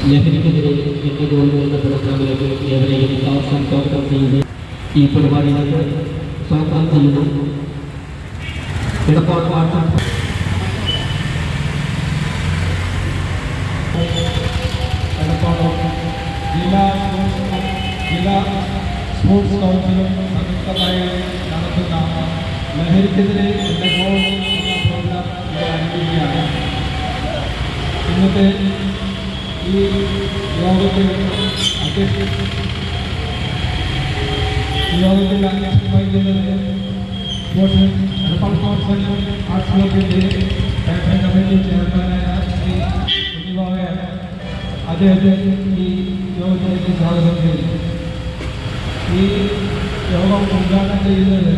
ലഹരിക്കെതിരെ എന്റെ ഗോൾഡ് എന്ന പ്രോഗ്രാമിലേക്ക് ഏവരെയും അവസാനം സ്വാഗതം ചെയ്യുന്നു ഈ പരിപാടിയിലേക്ക് സ്വാഗതം ചെയ്യുന്നു എടപ്പാട് വാട്സാപ്പ് എടപ്പാട് ജില്ലാ സ്പോർട്സ് ജില്ലാ സ്പോർട്സ് കൗൺസിലും സംയുക്തമായി നടത്തുന്ന ലഹരിക്കെതിരെ എന്റെ ഗോൾ എന്ന പ്രോഗ്രാം ഇവിടെ ആരംഭിക്കുകയാണ് ഇന്നത്തെ ഈ യോഗത്തിൽ അധ്യക്ഷ ഈ യോഗത്തിൽ അധ്യക്ഷം വഹിക്കുന്നത് സ്പോർട്സ് എടപ്പാൾ സ്പോർട്സ് ആർട്സ് ക്ലബിന്റെ പാറ്റേൺ കമ്മിറ്റി ചെയർമാനായ ശ്രീ കുഞ്ഞിബാവയാണ് അദ്ദേഹത്തെ ഈ യോഗത്തിലേക്ക് സ്വാഗതം ചെയ്യുന്നു ഈ യോഗം ഉദ്ഘാടനം ചെയ്യുന്നത്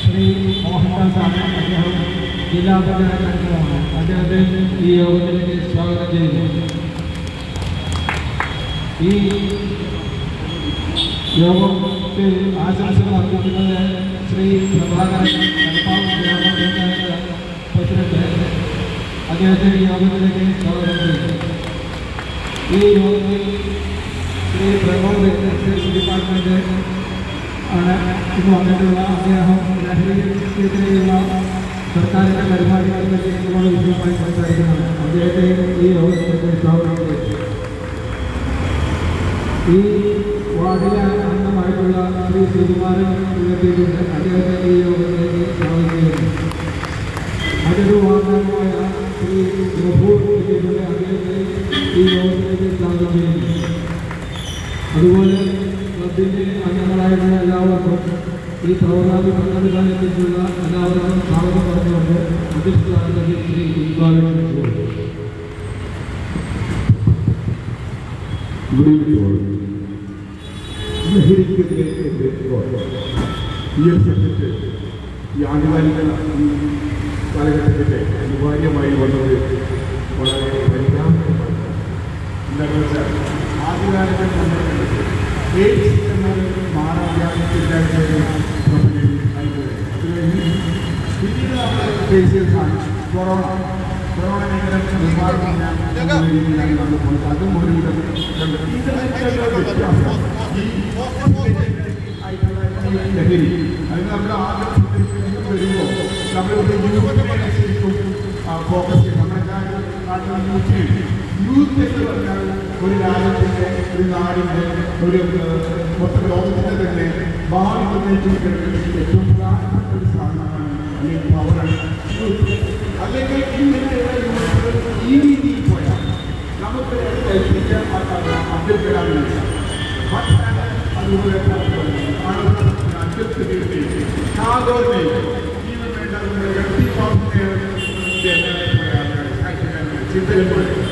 ശ്രീ മോഹൻദാസാണ് അദ്ദേഹം ജില്ലാ പഞ്ചായത്ത് അംഗമാണ് അദ്ദേഹത്തെ ഈ യോഗത്തിലേക്ക് സ്വാഗതം ചെയ്യുന്നു ഈ യോഗത്തിൽ ആശംസകൾ അർപ്പിക്കുന്നത് ശ്രീ പ്രഭാകരൻ എടപ്പാൾ ഗ്രാമപഞ്ചായത്ത് പ്രസിഡന്റ് അദ്ദേഹത്തെ ഈ യോഗത്തിലേക്ക് സ്വാഗതം ചെയ്യുന്നു ഈ യോഗത്തിൽ ശ്രീ പ്രമോദ് എക്സൈസ് ഡിപ്പാർട്ട്മെന്റ് ആണ്. ഇന്ന് വന്നിട്ടുള്ള അദ്ദേഹം ലഹരിക്കെതിരെയുള്ള സർക്കാരിന്റെ പരിപാടികളെ പറ്റി നമ്മളോട് വിശദമായി അദ്ദേഹത്തെ ഈ യോഗത്തിലേക്ക് സ്വാഗതം ഈ വാർഡിലെ അംഗമായിട്ടുള്ള ശ്രീ ശ്രീകുമാരൻ ഉയർത്തിയിട്ടുണ്ട്. അദ്ദേഹത്തെ ഈ യോഗത്തിലേക്ക് സ്വാഗതം ചെയ്യുന്നു. മറ്റൊരു വാർഡംഗമായ ശ്രീ ഗഫൂർ എത്തിയിട്ടുണ്ട് അദ്ദേഹത്തെ ഈ യോഗത്തിലേക്ക് സ്വാഗതം ചെയ്യുന്നു അതുപോലെ ക്ലബിന്റെ അംഗങ്ങളായിട്ടുള്ള എല്ലാവർക്കും ഈ പ്രോഗ്രാമിൽ പങ്കെടുക്കാനെത്തിയിട്ടുള്ള എല്ലാവർക്കും സ്വാഗതം പറഞ്ഞുകൊണ്ട് അധ്യക്ഷനാണ് ശ്രീ എന്റെ ഈ ആനുകാലിക ഈ കാലഘട്ടത്തിന്റെ അനിവാര്യമായി വന്നത് വളരെ പരിതാപകരമാണ് എന്താണെന്ന് വെച്ചാൽ ആദ്യകാലത്തെ എയ്ഡ്സ് എന്നൊരു പ്രപഞ്ചം കൊറോണ കൊറോണ അതും ഒരു ലഹരി അത് നമ്മൾ ആദ്യം വരുമ്പോൾ നമ്മളിവിടെ യൂത്തിനെ ശരിക്കും ഫോക്കസ് ചെയ്യും നമ്മുടെ നാട്ടിൽ യൂത്ത് യൂത്ത് എന്ന് ഒരു രാജ്യത്തിന്റെ ഒരു നാടിന്റെ ഒരു മൊത്തം ലോകത്തിന്റെ തന്നെ ഭാവി നിർണയിച്ചിരിക്കുന്ന ഏറ്റവും പ്രധാനപ്പെട്ട ഒരു സാധനമാണ് അല്ലെങ്കിൽ പവറാണ് അല്ലെങ്കിൽ ഈ രീതിയിൽ പോയാൽ നമുക്ക് ഏൽപ്പിച്ച അബ്ദുൽ അതുപോലെ അബ്ദുൽ ചിന്തകൾ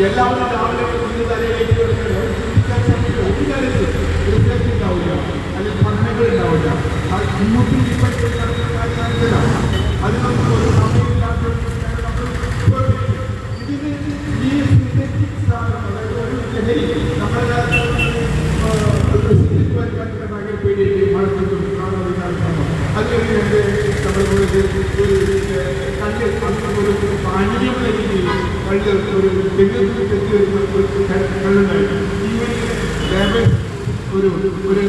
എല്ലാവരും രാവിലെ ഇന്ന് തലയിലേക്ക് വരുന്നത് ചിന്തിക്കാൻ ശ്രമിക്കുക ഒരു കാര്യത്തിൽ റിസർച്ച് ഉണ്ടാവില്ല. അല്ലെങ്കിൽ പഠനങ്ങൾ ഉണ്ടാവില്ല. അത് മുന്നോട്ട് ഇപ്പോഴത്തെ കാര്യത്തില്ല അത് നമുക്ക് ഒരു സമയമില്ലാത്ത ഇതിന് ഈ സിന്തറ്റിക് സാധനം അതായത് ഒരു ലഹരി നമ്മുടെ ഭയങ്കര പേടിയിട്ട് മഴത്തും അതിലേക്ക് നമ്മുടെ ഒരു കണ്ണിൽ ഒരു പാനീയമുള്ള രീതിയിൽ കണ്ട് ഒരു തെങ്ങ് തെറ്റി വരുന്ന ഒരു കള്ളുണ്ടായി ഈ ഒരു ഒരു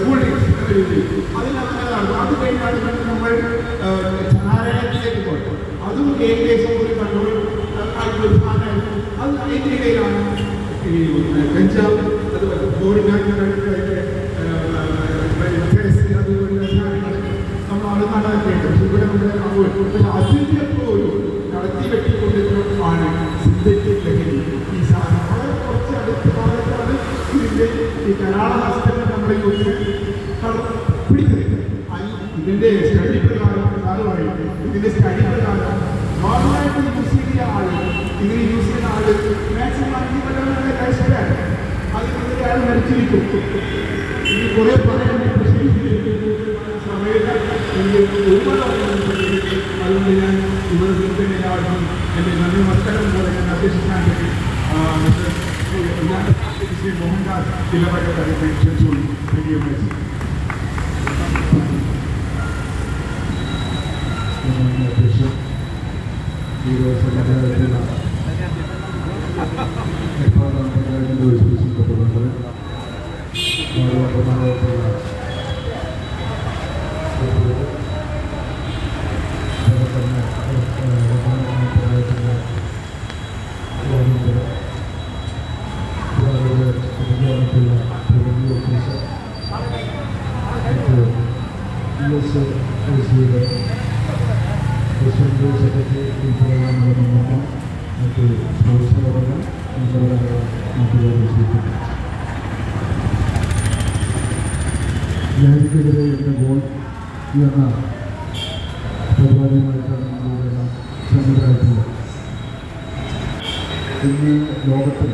കൂൾ ഡ്രിങ്ക്സ് എന്ന രീതിയിൽ അതിനകത്ത് അത് കഴിഞ്ഞാണ് നമ്മൾ ചാരായത്തിലേക്ക് പോയത് അതും ഏകദേശം ഒരു കണ്ണൂർ ആയിട്ടുള്ള ഒരു സാധനമായിരുന്നു അത് അതിന്റെ ഇടയിലാണ് ഈ കഞ്ചാവ് അതുപോലെ ബോഡിനായിട്ട് അതുപോലെ സാധനങ്ങൾ നമ്മൾ അത് നടത്തിയിട്ടുണ്ട് ഇവിടെ ഇവിടെ പക്ഷെ അതിന്റെ പോലും നടത്തി വെട്ടിക്കൊണ്ടിരുന്ന ആണ് സിന്തറ്റിക് ലഹരി ഈ സാധനം വളരെ കുറച്ച് അടുത്ത കാലത്താണ് ഇതിന്റെ ഈ കരാളഹസ്തങ്ങൾ നമ്മുടെ യൂസിനെ പിടിക്കുന്നത് ഇതിന്റെ സ്റ്റഡി പ്രകാരം സാറ് പറയും ഇതിന്റെ സ്റ്റഡി പ്രകാരം നോർമലായിട്ട് യൂസ് ചെയ്യുന്ന ആൾ ഇങ്ങനെ യൂസ് ചെയ്യുന്ന ആൾ മാക്സിമം അഞ്ച് കൊല്ലങ്ങളുടെ കഴിച്ചിട്ടാണ് അത് ഇതിന്റെ ആൾ മരിച്ചിരിക്കും. ഇത് കുറേ പറയാൻ സമയത്ത് എനിക്ക് ഒരുപാട് അതുകൊണ്ട് ഞാൻ ഇവിടെ എല്ലാവർക്കും എന്റെ നന്ദി നമസ്കാരം. പോലെ ഞാൻ ഞാൻ ശ്രീ മോഹൻദാസ് ജില്ലാ പഞ്ചായത്ത് ക്ഷണിച്ചുകൊണ്ട് വലിയ അധ്യക്ഷൻ ഈ ദിവസം മറ്റ് സ്പോർട്സ് ഘടകങ്ങൾ മുതലായ നാട്ടുകാരെ സ്വീകരിക്കും ലഹരിക്കെതിരെ എന്ന ഗോൾ എന്ന പരിപാടിയുമായിട്ടാണ് നമ്മളിതെല്ലാം സന്നിധാനത്തുള്ളത് ഇന്ന് ലോകത്തിൽ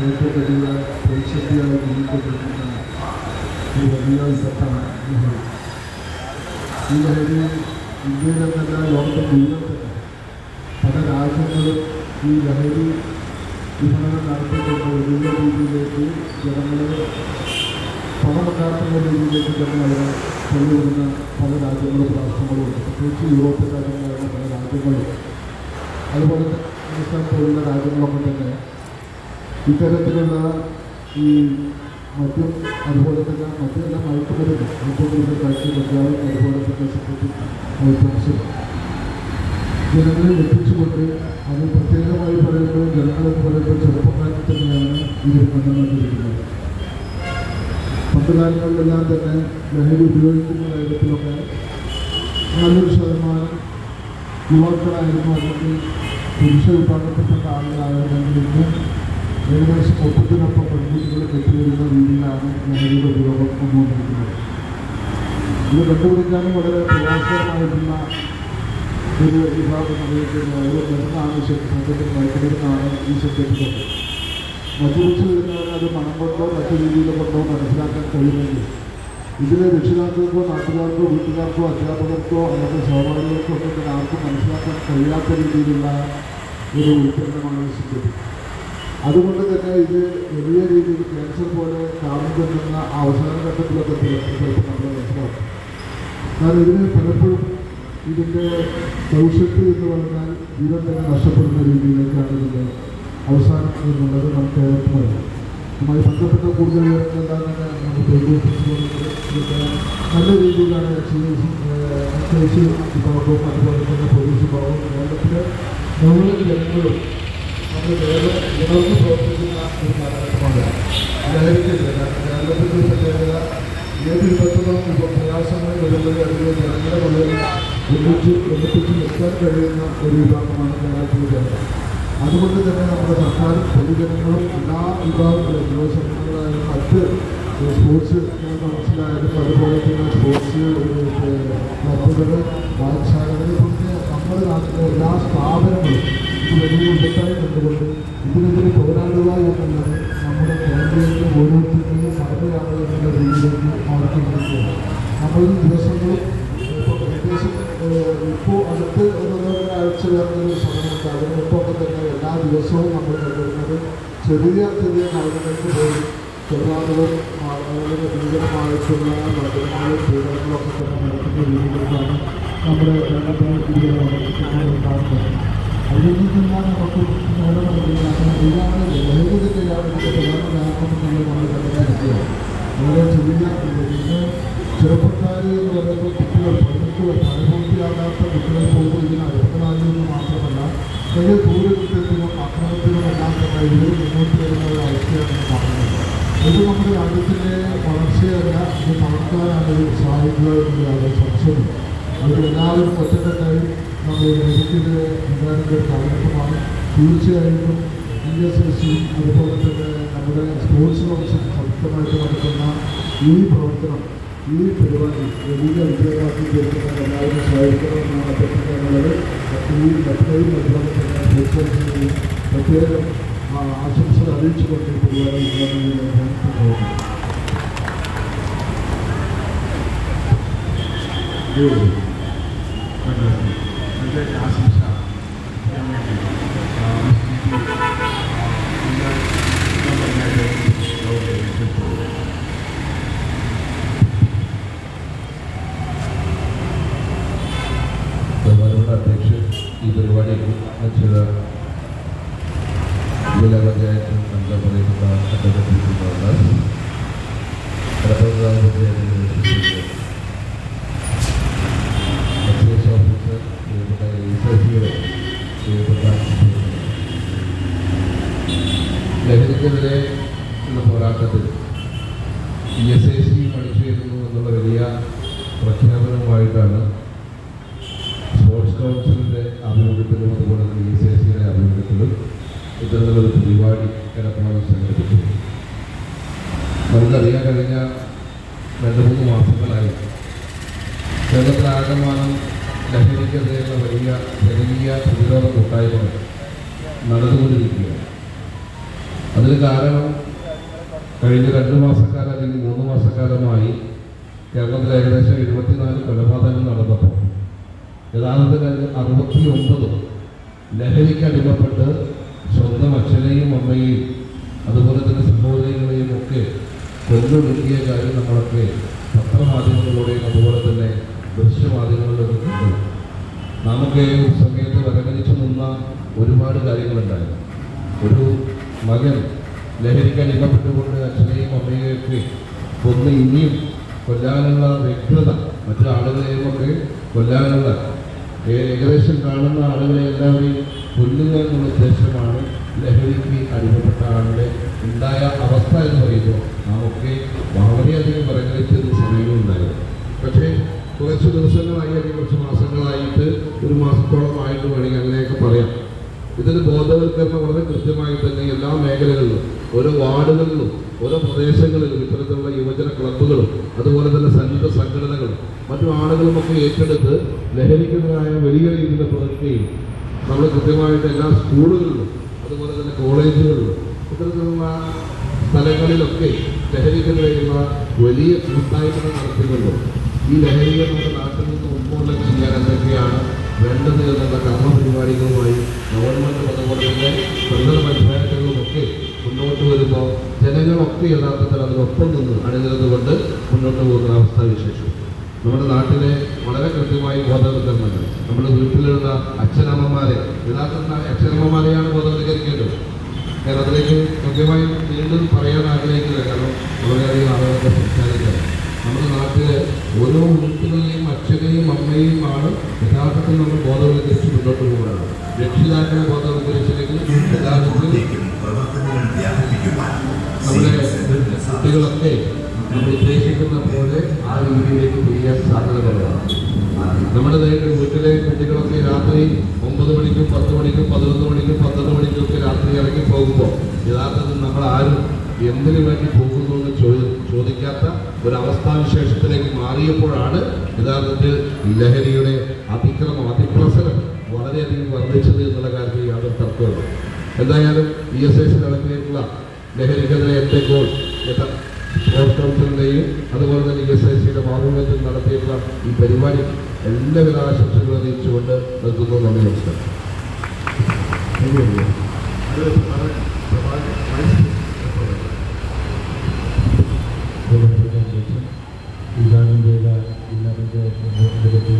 ഏറ്റവും വലിയ പ്രതിസന്ധിയായി നീങ്ങിക്കൊണ്ടിരിക്കുന്ന ഒരു വലിയ വിപത്താണ് ലഹരി ഈ ലഹരി ഇന്ത്യയിലെന്നല്ല ലോകത്തിൽ മുഴുവൻ തന്നെ പല രാജ്യങ്ങളും ഈ ലഹരി വിപണനം നടത്തിക്കൊണ്ട് വലിയ രീതിയിലേക്ക് ജനങ്ങളെ പണമുണ്ടാക്കുന്ന രീതിയിലേക്ക് തന്നെ അവരെ കൊണ്ടുവരുന്ന പല രാജ്യങ്ങളും രാഷ്ട്രങ്ങളും ഉണ്ട്. പ്രത്യേകിച്ച് യൂറോപ്യൻ രാജ്യങ്ങളായ പല രാജ്യങ്ങളും. അതുപോലെ പാകിസ്ഥാൻ പോലുള്ള രാജ്യങ്ങളൊക്കെ തന്നെ ഇത്തരത്തിലുള്ള ഈ മദ്യം അതുപോലെ തന്നെ മദ്യമെല്ലാം മയക്കുമരുന്ന് മയക്കുമരുന്ന് കഴിച്ച് മദ്യാവും അതുപോലെ തന്നെ സിഗരറ്റും ഐറ്റംസും ജനങ്ങളെ എത്തിച്ചുകൊണ്ട് അത് പ്രത്യേകമായി പറയുമ്പോൾ ജനങ്ങളെ പറയുമ്പോൾ ചെറുപ്പക്കാരിൽ തന്നെയാണ് ഇതിൽ കണ്ടുകൊണ്ടിരിക്കുന്നത് പണ്ട് കാലങ്ങളിലെല്ലാം തന്നെ ലഹരി ഉപയോഗിക്കുന്ന കാര്യത്തിലൊക്കെ നല്ലൊരു ശതമാനം യുവാക്കളായിരുന്നു അല്ലെങ്കിൽ പുരുഷ വിഭാഗത്തിൽപ്പെട്ട ആളുകളായിരുന്നെങ്കിൽ ഏകദേശം ഒപ്പത്തിനൊപ്പം പെൺകുട്ടികൾ കെട്ടിവരുന്ന രീതിയിലാണ് ലഹരിയുടെ ഉപയോഗം വന്നുകൊണ്ടിരിക്കുന്നത്. ഇത് കണ്ടുപിടിക്കാനും വളരെ പ്രയാസകരമായിട്ടുള്ള ഒരു വിഭാഗം അറിയിക്കുന്ന ഒരു മരുന്നാണ് സത്യത്തിൽ മയക്കുമരുന്നാണ് ഈ സത്യത്തിലൊക്കെ മദ്യപിച്ച് വരുന്നവരെ അത് മണം കൊണ്ടോ മറ്റു രീതിയിലോ കൊണ്ടോ മനസ്സിലാക്കാൻ കഴിയുമെങ്കിൽ ഇതിലെ രക്ഷിതാക്കൾക്കോ നാട്ടുകാർക്കോ വീട്ടുകാർക്കോ അധ്യാപകർക്കോ അല്ലെങ്കിൽ സഹപാഠികൾക്കോ ഒക്കെ ആർക്കും മനസ്സിലാക്കാൻ കഴിയാത്ത രീതിയിലുള്ള ഒരു ഉൽപ്പന്നമാണ് സിഗരറ്റ് അതുകൊണ്ട് തന്നെ ഇത് വലിയ രീതിയിൽ ക്യാൻസർ പോലെ കാണുന്ന അവസാന ഘട്ടത്തിലൊക്കെ നമ്മൾ മനസ്സിലാക്കും കാരണം ഇതിന് പലപ്പോഴും ഇതിന്റെ ഭവിഷ്യത്ത് എന്ന് പറഞ്ഞാൽ ജീവൻ തന്നെ നഷ്ടപ്പെടുന്ന രീതിയിലേക്കാണ് ഇതിന്റെ അവസാനം എന്നുള്ളത് നമുക്ക് ഏവർക്കും അറിയാം. അതുമായി ബന്ധപ്പെട്ട കൂടുതൽ വിവരങ്ങളെല്ലാം തന്നെ നമ്മൾ നല്ല രീതിയിലാണ് എക്സൈസ് വിഭാഗവും അതുപോലെ തന്നെ പോലീസ് വിഭാഗവും കേരളത്തിലെ മുഴുവൻ ജനങ്ങളും ഉണർന്ന് പ്രവർത്തിക്കുന്ന ഒരു കാലഘട്ടമാണ്. ലഹരിക്കെതിരെ കാരണം കേരളത്തിന്റെ പ്രത്യേകത ഏത് വിധത്തിലും ഇപ്പോൾ പ്രയാസങ്ങൾ വരുന്നത് അതിൽ ജനങ്ങളുടെ വളരെ ഒന്നിച്ച് ഒന്നിപ്പിച്ച് കഴിയുന്ന ഒരു വിഭാഗമാണ് കേരളത്തിൽ ജനത അതുകൊണ്ട് തന്നെ നമ്മുടെ സർക്കാർ പൊതുജനങ്ങളും എല്ലാ വിഭാഗങ്ങളും യുവസംഘങ്ങളായാലും മറ്റ് സ്പോർട്സ് കൗൺസിലായാലും അതുപോലെ തന്നെ സ്പോർട്സ് ക്ലബുകൾ പാഠശാലകൾ തുടങ്ങിയ നമ്മുടെ നാട്ടിലെ എല്ലാ സ്ഥാപനങ്ങളും ഇത് വലിയ വിപത്തായി കണ്ടുകൊണ്ട് ഇതിനെതിരെ പോരാടുക എന്നുള്ളത് നമ്മുടെ കേന്ദ്രത്തിലെ ഓരോരുത്തരുടെയും കടമയാണ് എന്നുള്ള രീതിയിലേക്ക് മാറിക്കൊണ്ടിരിക്കുകയാണ്. നമ്മൾ ദിവസങ്ങളും ഇപ്പോൾ അടുത്ത് ഒരു ഒരാഴ്ച വേറൊരു സമയത്ത് അതിനൊപ്പം തന്നെ എല്ലാ ദിവസവും നമ്മൾ കണ്ടിരുന്നത് ചെറിയ ചെറിയ കാര്യങ്ങൾക്ക് പോലും ചെറുതാളുകളും വളരെ ഭീകരമായിട്ടുള്ള വചനങ്ങളും പീഡനങ്ങളൊക്കെ തന്നെ നടക്കുന്ന രീതിയിലാണ് നമ്മുടെ ഉണ്ടാകുന്നത് അതിൽ നിന്നെല്ലാം നമുക്ക് കഴിയുന്ന ഇതാണ് ലഹരി തന്നെയാണ് ഇതിന്റെ പ്രധാന കാരണം നമ്മൾ കണ്ടെത്തിയിരിക്കുക വളരെ ഇന്ന് ചെറുപ്പക്കാർ എന്ന് പറയുമ്പോൾ കുട്ടികൾ പതിനെട്ട് പ്രായപൂർത്തിയാകാത്ത കുട്ടികൾ പോലും ഇതിന് അർഹരാകുമെന്ന് മാത്രമല്ല വലിയ ദൂരകൃത്യത്തിനും അക്രമത്തിനും എല്ലാം തന്നെ ഇവർ മുന്നോട്ട് വരുന്ന ഒരു അവസ്ഥയാണ് കാണുന്നത് ഇത് നമ്മുടെ രാജ്യത്തിന്റെ വളർച്ചയല്ല ഇത് തളർത്താനാണ് സഹായിക്കുക എന്നുള്ളതാണ് സംശയം. അവരെല്ലാവരും ഒറ്റക്കെട്ടായി നമ്മൾ ലഭിക്കുന്ന ഉണ്ടാകുന്ന കാലഘട്ടമാണ്. തീർച്ചയായിട്ടും ഇ എസ് എസ് സി അതുപോലെ തന്നെ നമ്മുടെ സ്പോർട്സ് കൗൺസിൽ ശക്തമായിട്ട് നടത്തുന്ന ഈ പ്രവർത്തനം ഈ പരിപാടി വലിയ വിജയമാക്കി തീർക്കുന്ന എല്ലാവരും സഹായിക്കണമെന്നാണ് അഭ്യർത്ഥിക്കാനുള്ളത് ഈ ലക്നൌവിൽ അതുപോലെ തന്നെ സ്പോർട്സ് കൗൺസിലിനെയും പ്രത്യേകം ആ, ആശംസകൾ അറിയിച്ചുകൊണ്ട് ഈ പരിപാടി ഉദ്ഘാടനം ചെയ്യാൻ പോകുന്നു എന്റെ ആശംസ ഞാൻ വേണ്ടി ആ, ഇന്ന് ഗവൺമെന്റ് ഗവൺമെന്റ് ബഹുമാനപ്പെട്ട അധ്യക്ഷൻ ഈ പരിപാടി അച്ഛത ജില്ലാ പഞ്ചായത്ത് അംഗം പറയുന്ന advocate Kadappuram panchayat excise officer പ്രിയപ്പെട്ട എസ് പ്രിയപ്പെട്ട ലഹരിക്കെതിരെ ഉള്ള പോരാട്ടത്തിൽ പി എസ് എ സി മണിച്ചേരുന്നു എന്നുള്ള വലിയ പ്രഖ്യാപനവുമായിട്ടാണ് സ്പോർട്സ് കൗൺസിലിന്റെ ആഭിമുഖ്യത്തിലും അതുപോലെ തന്നെ പി എസ് എ സിയുടെ ആഭിമുഖ്യത്തിലും ഇത്തരത്തിലൊരു പരിപാടി എടപ്പാളിൽ സംഘടിപ്പിച്ചു നമുക്കറിയാൻ കഴിഞ്ഞ രണ്ട് മൂന്ന് മാസങ്ങളായി കേരളത്തിലാകമാനം ലഹരിക്കെതിരെയുള്ള വലിയ ജനകീയ പ്രതിരോധ കൂട്ടായ്മ നടന്നുകൊണ്ടിരിക്കുകയാണ്. അതിന് കാരണം കഴിഞ്ഞ രണ്ട് മാസക്കാലം അല്ലെങ്കിൽ മൂന്ന് മാസക്കാലമായി കേരളത്തിൽ ഏകദേശം എഴുപത്തിനാല് കൊലപാതകങ്ങൾ നടന്നപ്പോൾ യഥാർത്ഥത്തിൽ അറുപത്തി ഒമ്പത് ലഹരിക്ക് അടിമപ്പെട്ട് സ്വന്തം അച്ഛനെയും അമ്മയെയും അതുപോലെ തന്നെ സഹോദരങ്ങളെയും ഒക്കെ കൊന്നൊടുക്കിയ കാര്യം നമ്മളൊക്കെ പത്രമാധ്യമങ്ങളിലൂടെയും അതുപോലെ തന്നെ ദൃശ്യമാധ്യമങ്ങളിലൊക്കെ കണ്ടു. നമുക്ക് സമയത്ത് വരകരിച്ചു നിന്ന ഒരുപാട് കാര്യങ്ങളുണ്ടായിരുന്നു. ഒരു മകൻ ലഹരിക്ക് അടിക്കപ്പെട്ടുകൊണ്ട് അച്ഛനെയും അമ്മയെയൊക്കെ ഒന്ന് ഇനിയും കൊല്ലാനുള്ള വ്യക്തത മറ്റു ആളുകളെയും ഒക്കെ കൊല്ലാനുള്ള ഏകദേശം കാണുന്ന ആളുകളെ എല്ലാവരെയും കൊല്ലുക എന്നുള്ള ഉദ്ദേശമാണ് ലഹരിക്ക് അടിമപ്പെട്ട ആളുടെ ഉണ്ടായ അവസ്ഥ എന്ന് പറയുമ്പോൾ നാമൊക്കെ വളരെയധികം വിലകരിച്ചൊരു സമയമുണ്ടായത് പക്ഷേ കുറച്ച് ദിവസങ്ങളായി അല്ലെങ്കിൽ കുറച്ച് മാസങ്ങളായിട്ട് ഒരു മാസത്തോളമായിട്ട് വേണമെങ്കിൽ അങ്ങനെയൊക്കെ പറയാം. ഇതിന് ബോധവൽക്കരണം വളരെ കൃത്യമായി തന്നെ എല്ലാ മേഖലകളിലും ഓരോ വാർഡുകളിലും ഓരോ പ്രദേശങ്ങളിലും ഇത്തരത്തിലുള്ള യുവജന ക്ലബ്ബുകളും അതുപോലെ തന്നെ സന്നദ്ധ സംഘടനകളും മറ്റു ആളുകളുമൊക്കെ ഏറ്റെടുത്ത് ലഹരിക്കെതിരായ വലിയ രീതിയിലുള്ള പ്രവർത്തിയും നമ്മൾ കൃത്യമായിട്ട് എല്ലാ സ്കൂളുകളിലും അതുപോലെ തന്നെ കോളേജുകളിലും ഇത്തരത്തിലുള്ള സ്ഥലങ്ങളിലൊക്കെ ലഹരിക്കെതിരെയുള്ള വലിയ കൂട്ടായ്മകൾ നടത്തിക്കൊണ്ട് ഈ ലഹരിയെ നമ്മുടെ നാട്ടിൽ നിന്ന് ഉന്മൂലനം ചെയ്യാൻ എന്തൊക്കെയാണ് വേണ്ടത് എന്നുള്ള കർമ്മപരിപാടികളുമായി ഗവൺമെന്റ് അതുപോലെ തന്നെ പ്രധാന പഞ്ചായത്തുകളുമൊക്കെ മുന്നോട്ട് വരുമ്പോൾ ജനങ്ങളൊക്കെ യഥാർത്ഥത്തിൽ അതിനൊപ്പം നിന്ന് അണിനിരുന്നുകൊണ്ട് മുന്നോട്ട് പോകുന്ന അവസ്ഥ വിശേഷം. നമ്മുടെ നാട്ടിലെ വളരെ കൃത്യമായി ബോധവൽക്കരണങ്ങൾ നമ്മുടെ വീട്ടിലുള്ള അച്ഛനമ്മമാരെ യഥാർത്ഥത്തിൽ അച്ഛനമ്മമാരെയാണ് ബോധവൽക്കരിക്കേണ്ടത്. കേരളത്തിലേക്ക് കൃത്യമായി വീണ്ടും പറയാൻ ആഗ്രഹിക്കുന്നത് കാരണം വളരെയധികം ആളുകളൊക്കെ സംസാരിക്കുന്നത് നമ്മുടെ നാട്ടിലെ ഓരോ വീട്ടുകളിലെയും അച്ഛനെയും അമ്മയെയും ആണ് യഥാർത്ഥത്തിൽ നമ്മൾ ബോധവൽക്കരിച്ച് മുന്നോട്ട് പോകുന്നത് രക്ഷിതാക്കളെ ബോധവൽക്കരിച്ചില്ലെങ്കിൽ യഥാർത്ഥത്തിൽ നമ്മുടെ കുട്ടികളൊക്കെ നമ്മൾ ഉദ്ദേശിക്കുന്ന പോലെ ആ രീതിയിലേക്ക് തിരിയാൻ സാധ്യതകളുള്ളതാണ് നമ്മുടെ വീട്ടിലെ കുട്ടികളൊക്കെ രാത്രി ഒമ്പത് മണിക്കും പത്ത് മണിക്കും പതിനൊന്ന് മണിക്കും പന്ത്രണ്ട് മണിക്കും ഒക്കെ രാത്രി ഇറങ്ങി പോകുമ്പോൾ യഥാർത്ഥത്തിൽ നമ്മൾ ആരും എന്തിനു വേണ്ടി പോകുന്നു എന്ന് ചോ- ചോദിക്കാത്ത ഒരു അവസ്ഥാവിശേഷത്തിലേക്ക് മാറിയപ്പോഴാണ് യഥാർത്ഥത്തിൽ ലഹരിയുടെ അതിക്രമം അതിപ്രസരം വളരെയധികം വർദ്ധിച്ചത് എന്നുള്ള കാര്യത്തിൽ യാതൊരു തർക്കമില്ല എന്തായാലും ഇ എസ് ഐ സി നടത്തിയിട്ടുള്ള ലഹരിക്കെതിരെ എന്റെ ഗോൾ സ്പോർട്സ് കൗൺസിലിന്റെയും അതുപോലെ തന്നെ ഇ എസ് ഐ സിയുടെ മാതൃകത്തിൽ നടത്തിയിട്ടുള്ള ഈ പരിപാടി എല്ലാവിധ ആശംസകളും അറിയിച്ചുകൊണ്ട് നിർത്തുന്നു. നന്ദി നമസ്കാരം ഉദ്ഘാടനം ചെയ്ത ജില്ലാ പഞ്ചായത്ത് ടീമുണ്ട് കടമ്പൂർ പഞ്ചായത്ത് പ്രസിഡന്റ് നടത്തുന്ന എംപ്ലോയികളെ പ്രിയമുള്ള സുഹൃത്തുക്കളെ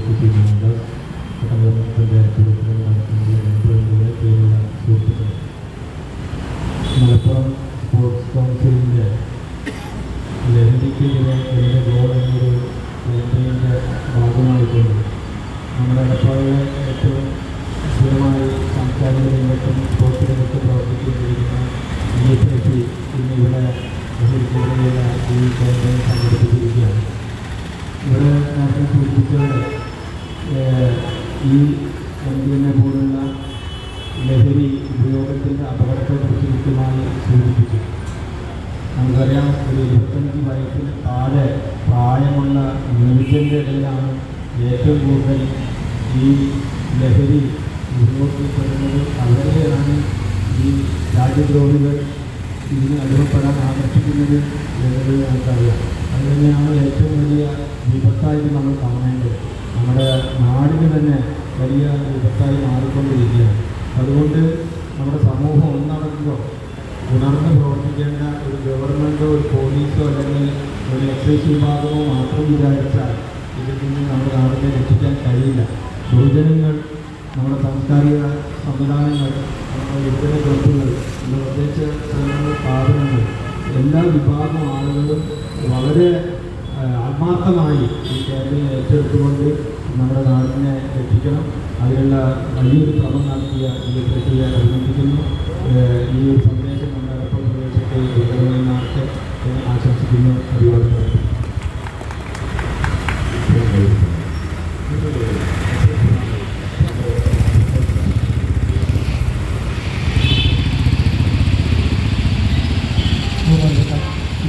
മലപ്പുറം സ്പോർട്സ് കൗൺസിലിന്റെ ലഹരിക്കെതിരെ എന്റെ ഗോൾ എന്നൊരു ക്യാമ്പയിന്റെ ഭാഗമായിട്ടുണ്ട് നമ്മുടെ എടപ്പാളിലെ ഏറ്റവും സ്ഥിരമായി സാംസ്കാരിക രംഗത്തും സ്പോർട്സ് രംഗത്തും പ്രവർത്തിച്ചുകൊണ്ടിരിക്കുന്ന ഇ എസ് സി ഇന്നിവിടെ ലഹരിക്കെതിരെയുള്ള ഈ ക്യാമ്പയിൻ സംഘടിപ്പിച്ചിരിക്കുകയാണ് ഇവിടെ നേരത്തെ സൂചിപ്പിച്ചത് ഈ എന്തിനെ പോലുള്ള ലഹരി ഉപയോഗത്തിന്റെ അപകടത്തെക്കുറിച്ച് കൃത്യമായി സൂചിപ്പിച്ചു. നമുക്കറിയാം ഒരു ഇരുപത്തഞ്ച് വയസ്സിന് താഴെ പ്രായമുള്ള ന്യൂജന്റെ ഇടയിലാണ് ഏറ്റവും കൂടുതൽ ഈ ലഹരി ഉപയോഗിക്കപ്പെടുന്നത് അവരെയാണ് ഈ രാജ്യദ്രോഹികൾ ഇതിന് അനുഭവപ്പെടാൻ ആകർഷിക്കുന്നത് എന്നത് നമുക്കറിയാം. അത് തന്നെയാണ് ഏറ്റവും വലിയ വിപത്തായിട്ട് നമ്മൾ കാണേണ്ടത്. നമ്മുടെ നാടിന് തന്നെ വലിയ വിപത്തായി മാറിക്കൊണ്ടിരിക്കുകയാണ്. അതുകൊണ്ട് നമ്മുടെ സമൂഹം ഒന്നടങ്കോ ഉണർന്ന് പ്രവർത്തിക്കേണ്ട ഒരു ഗവൺമെന്റോ ഒരു പോലീസോ അല്ലെങ്കിൽ ഒരു എക്സൈസ് വിഭാഗമോ മാത്രം വിചാരിച്ചാൽ ഇതിൽ നിന്ന് നമ്മുടെ നാടിനെ രക്ഷിക്കാൻ കഴിയില്ല. യുവജനങ്ങൾ നമ്മുടെ സാംസ്കാരിക സംവിധാനങ്ങൾ നമ്മുടെ യുവജന ക്ലബ്ബുകൾ പ്രത്യേകിച്ച് സ്ഥലങ്ങൾ സ്ഥാപനങ്ങൾ എല്ലാ വിഭാഗം ആളുകളും വളരെ ആത്മാർത്ഥമായി ഈ ക്യാമ്പയിൻ ഏറ്റെടുത്തുകൊണ്ട് നമ്മുടെ നാടിനെ രക്ഷിക്കണം. അതിനുള്ള വലിയൊരു ശ്രമം നടത്തിയ ഈ പ്രക്രിയ അഭിനന്ദിക്കുന്നു ഈ ഒരു സന്ദേശം നമ്മുടെ പ്രദേശത്തെ ആശംസിക്കുന്നു. അഭിവാദ്യം.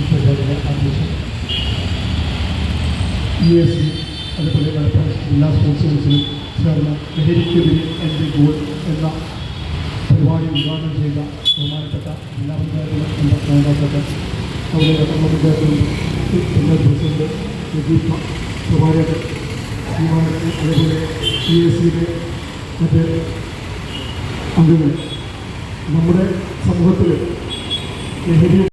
പരിപാടിയുടെ എസ് അതുപോലെ മലപ്പുറം ജില്ലാ സ്പോർട്സ് കൗൺസിലും ചേർന്ന് ലഹരിക്കെതിരെ എന്റെ ഗോൾ എന്ന പരിപാടി ഉദ്ഘാടനം ചെയ്ത ബഹുമാനപ്പെട്ട ജില്ലാ പഞ്ചായത്തിലെ എന്റെ നേതാക്കൾക്ക് അതുപോലെ പട്ടണ പഞ്ചായത്ത് ജില്ലാ പ്രസിഡന്റ് ലജീഫ് പ്രഭാകരൻ ശ്രീമാനത്തിൽ അതേപോലെ ഇ എസ് സിയിലെ മറ്റ് അംഗങ്ങൾ നമ്മുടെ സമൂഹത്തിൽ ലഹരി